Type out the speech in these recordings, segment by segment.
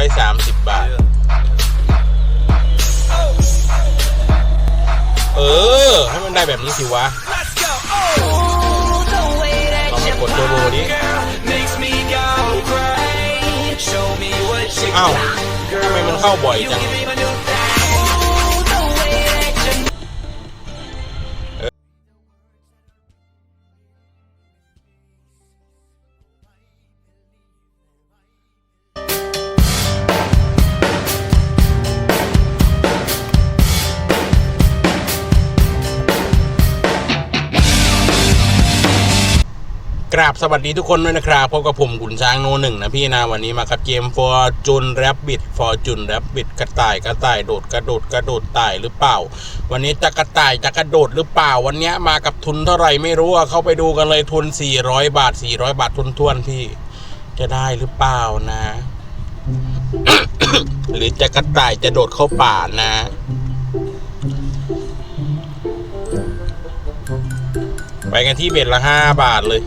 อยสามสิบบาท เออ ให้มันได้แบบนี้สิวะลองกดตัวโบดิอ้าวทำไมมันเข้าบ่อยจัง สวัสดีทุกคนด้วยนะครับพบกับผมขุนช้างโนหนึ่งนะพี่นะวันนี้มากับเกม for จุนแรบบิด for จุนแรบบิดกระต่ายกระต่ายโดดกระโดดกระโดดต่ายหรือเปล่า วันนี้จะกระต่ายจะกระโดดหรือเปล่า วันนี้มากับทุนเท่าไหร่ไม่รู้อะเข้าไปดูกันเลยทุน 400 บาท 400 บาททุนทวนพี่ จะได้หรือเปล่านะ หรือจะกระต่ายจะโดดเข้าป่านะไปกันที่เบ็ดละห้าบาทเลย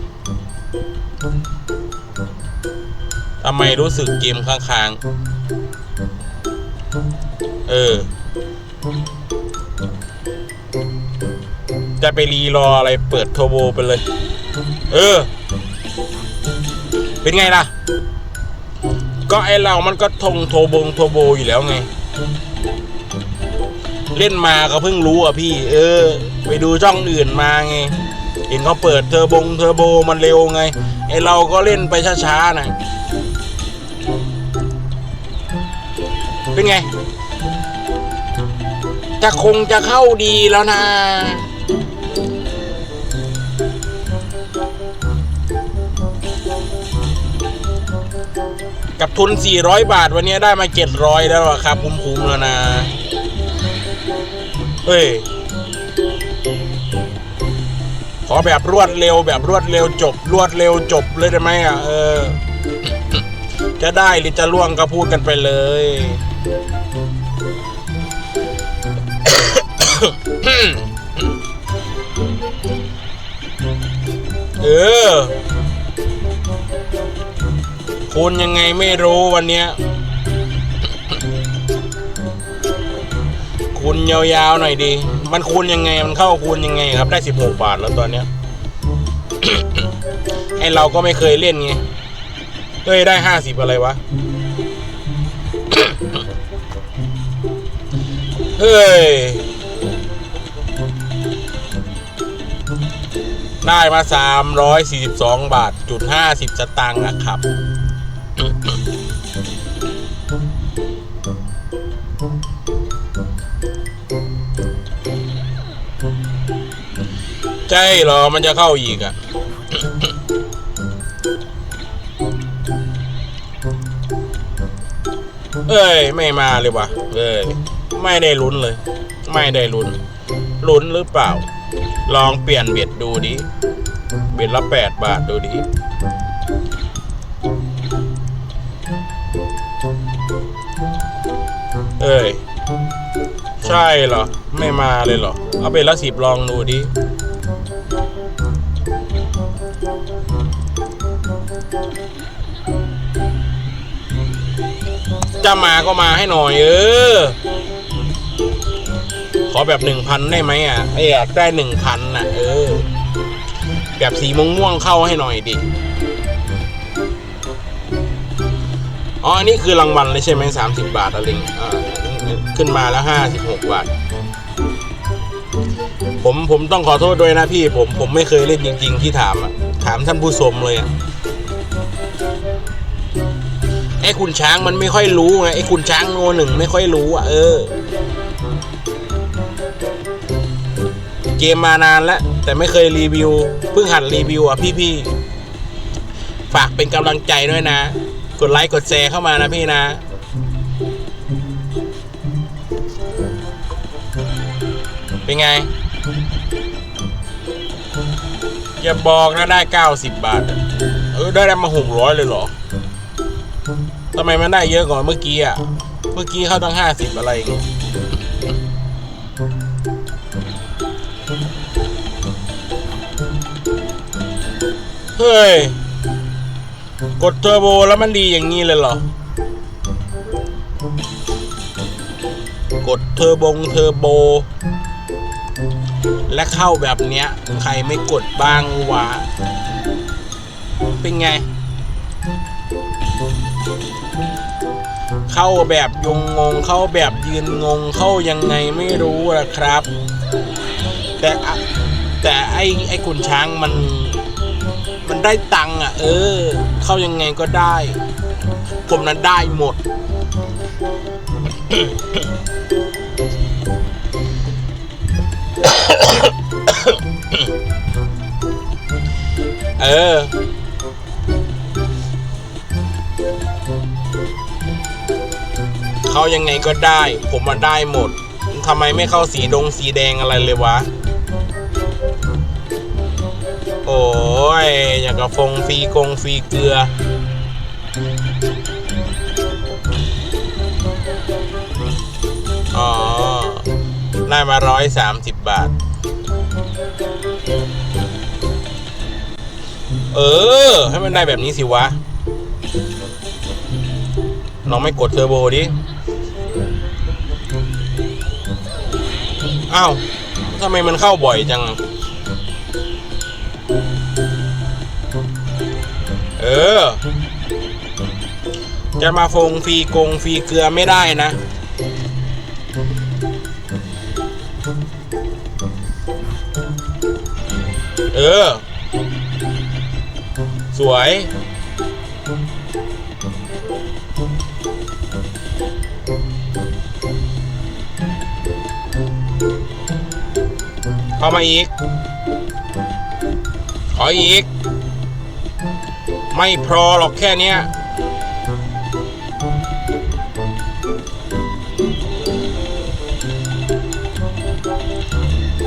ทำไมรู้สึกเกมข้างๆ เออ จะไปรีรออะไรเปิดโทโบไปเลย เออ เป็นไงล่ะ ก็ไอเรามันก็ทงโทรบงโทโบอยู่แล้วไง เล่นมาก็เพิ่งรู้อะพี่ เออ ไปดูช่องอื่นมาไงเห็นเขาเปิดเทอร์บงเทอร์โบมันเร็วไงไอเราก็เล่นไปช้าๆนะ เป็นไง จะคงจะเข้าดีแล้วนะ กับทุน 400 บาทวันนี้ได้มา 700 แล้วอะครับคุ้มๆแล้วนะ เฮ้ย ขอแบบรวดเร็วแบบรวดเร็วจบ รวดเร็วจบเลยได้ไหมอะ เออจะได้หรือจะล่วงก็พูดกันไปเลย เออ คุณยังไงไม่รู้วันเนี้ยคูณยาวๆหน่อยดี มันคูณยังไง มันเข้าคูณยังไงครับ ได้16บหกบาทแล้วตอนเนี้ย ไอเราก็ไม่เคยเล่นไงเฮ้ยได้50อะไรวะ ฮ้ย ได้มา 342 บาทจุด50 สตางค์นะครับใช่เหรอมันจะเข้าอีกอะเอ้ย ไม่มาเลยวะเอ้ย ไม่ได้ลุ้นเลย ไม่ได้ลุ้น ลุ้นหรือเปล่า ลองเปลี่ยนเบ็ดดูดิ เบ็ดละแปดบาทดูดิ เอ้ย ใช่เหรอ ไม่มาเลยเหรอ เอาเบ็ดละสิบลองดูดิจะมาก็มาให้หน่อยเออ ขอแบบหนึ่งพันได้ไหมอะไออยากได้หนึ่งพันน่ะ เออ แบบสีม่วงม่วงเข้าให้หน่อยดิ อ๋อ อันนี้คือรางวัลเลยใช่ไหมสามสิบบาทอะไรเงี้ยขึ้นมาแล้วห้าสิบหกบาท ผมผมต้องขอโทษด้วยนะพี่ ผมผมไม่เคยเล่นจริง ๆ ที่ถามอะ ถามท่านผู้ชมเลยอะไอ้คุณช้างมันไม่ค่อยรู้ไงไอ้คุณช้างโนหนึ่งไม่ค่อยรู้อะเออ เกมมานานแล้ว แต่ไม่เคยรีวิวเพิ่งหัดรีวิวอะพี่ๆ ฝากเป็นกำลังใจด้วยนะ กดไลค์กดแชร์เข้ามานะพี่นะ เป็นไง อย่าบอกนะได้ 90 บาท เออ ได้ได้มา600เลยเหรอทำไมมันได้เยอะกว่าเมื่อกี้อะ เมื่อกี้เข้าตั้ง 50 อะไรอย่างเงี้ย เฮ้ย กดเทอร์โบแล้วมันดีอย่างนี้เลยเหรอ กดเทอร์บงเทอร์โบ และเข้าแบบเนี้ย ใครไม่กดบ้างวะ เป็นไง เข้าแบบยงงง เข้าแบบยืนงง เข้ายังไงไม่รู้นะครับ แต่แต่ไอ้ไอ้ขุนช้างมัน มันได้ตังค์อะ เออ เข้ายังไงก็ได้ ผมนั้นได้หมด เออ เข้ายังไงก็ได้ ผมมาได้หมดทำไมไม่เข้าสีดงสีแดงอะไรเลยวะ ยอยากกับฟงฟีกงฟีเกลือ อ๋อ ได้มาร้อยสามสิบบาท เออ ให้มันได้แบบนี้สิวะลองไม่กดเทอร์โบดิ อ้าวทำไมมันเข้าบ่อยจัง เออ จะมาฟงฟรีกงฟรีเกลือไม่ได้นะ เออ สวย เข้ามาอีกขออีก ไม่พอหรอกแค่เนี้ย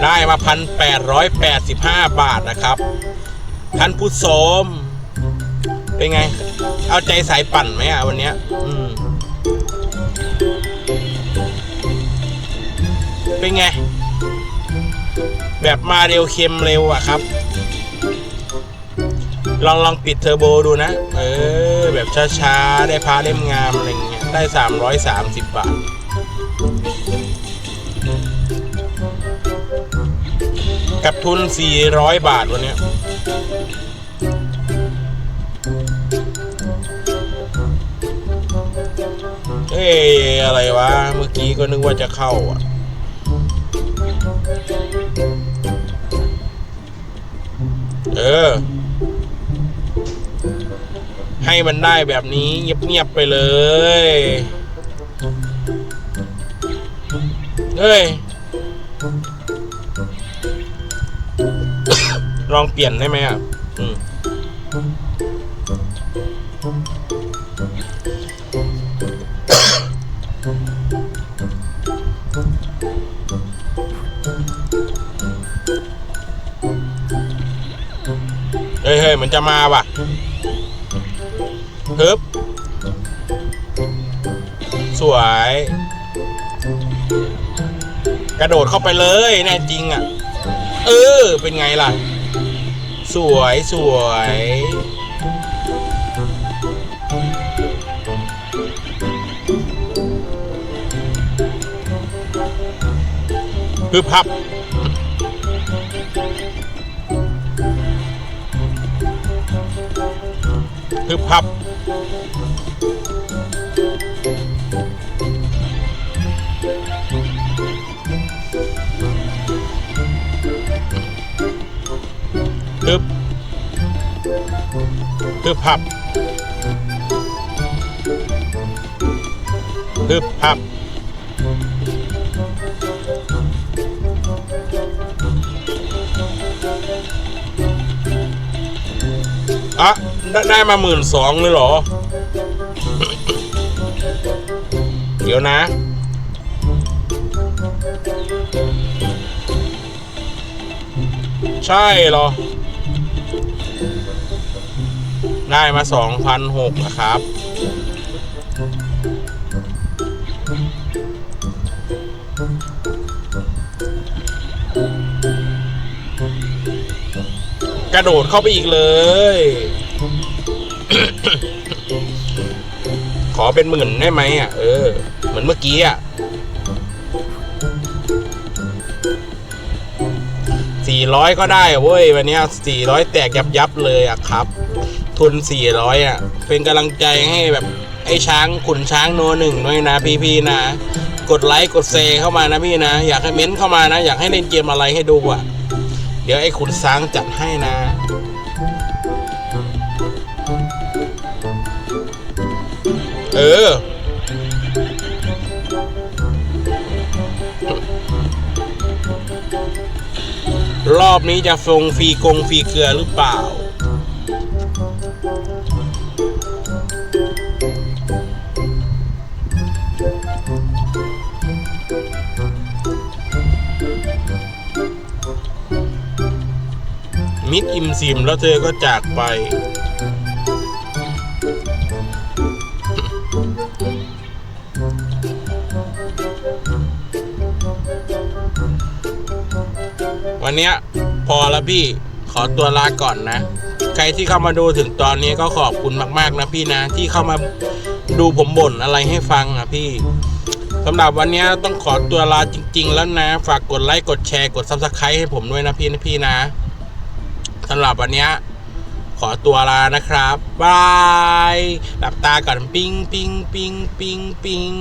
ได้มาพันแปดร้อยแปดสิบห้าบาทนะครับ ท่านผู้ชมเป็นไง เอาใจสายปั่นไหมอะวันเนี้ยอืมเป็นไง แบบมาเร็วเค็มเร็วอะครับ ลองลองปิดเทอร์โบดูนะ เออ แบบช้าๆ ได้พาเล่มงามอะไรเงี้ย ได้ 330 บาท กับทุน 400 บาทวันนี้เอ้ยอะไรวะ เมื่อกี้ก็นึกว่าจะเข้าอะเออ ให้มันได้แบบนี้เงียบๆไปเลย เฮ้ย ลองเปลี่ยนได้ไหมอะเฮ้ยเฮ้ยมันจะมาว่ะ ฮึบสวย กระโดดเข้าไปเลยแน่จริงอะ เออ เป็นไงล่ะ สวยสวยฮึบพับฮึบพับ ฮึบฮึบพับฮึบพับอะ ได้ได้มาหมื่นสองเลยเหรอ เดี๋ยวนะ ใช่เหรอ ได้มาสองพันหกนะครับ กระโดดเข้าไปอีกเลย ขอเป็นหมื่นได้ไหมอะ เออ เหมือนเมื่อกี้อะสี่ร้อยก็ได้เว้ย วันนี้สี่ร้อยแตกยับยับเลยอะครับ ทุนสี่ร้อยอะ เป็นกำลังใจให้แบบไอ้ช้างขุนช้างโนหนึ่งด้วยนะพี่ๆนะ กดไลค์กดแชร์เข้ามานะพี่นะ อยากให้เม้นเข้ามานะ อยากให้เล่นเกมอะไรให้ดูอะ เดี๋ยวไอ้ขุนช้างจัดให้นะ เออ รอบนี้จะฟงฟรีกงฟรีเกลือหรือเปล่า มิดอิมซิมแล้วเธอก็จากไป วันเนี้ยพอแล้วพี่ขอตัวลาก่อนนะ ใครที่เข้ามาดูถึงตอนนี้ก็ขอบคุณมาก ๆ นะพี่นะ ที่เข้ามาดูผมบ่นอะไรให้ฟังอะพี่สำหรับวันนี้ต้องขอตัวลาจริง ๆ แล้วนะ ฝากกดไลค์กดแชร์กด subscribe ให้ผมด้วยนะพี่นะพี่นะสำหรับวันนี้ขอตัวลานะครับบาย หลับตาก่อน ปิ้งปิ้งปิ้งปิ้งปิ้ง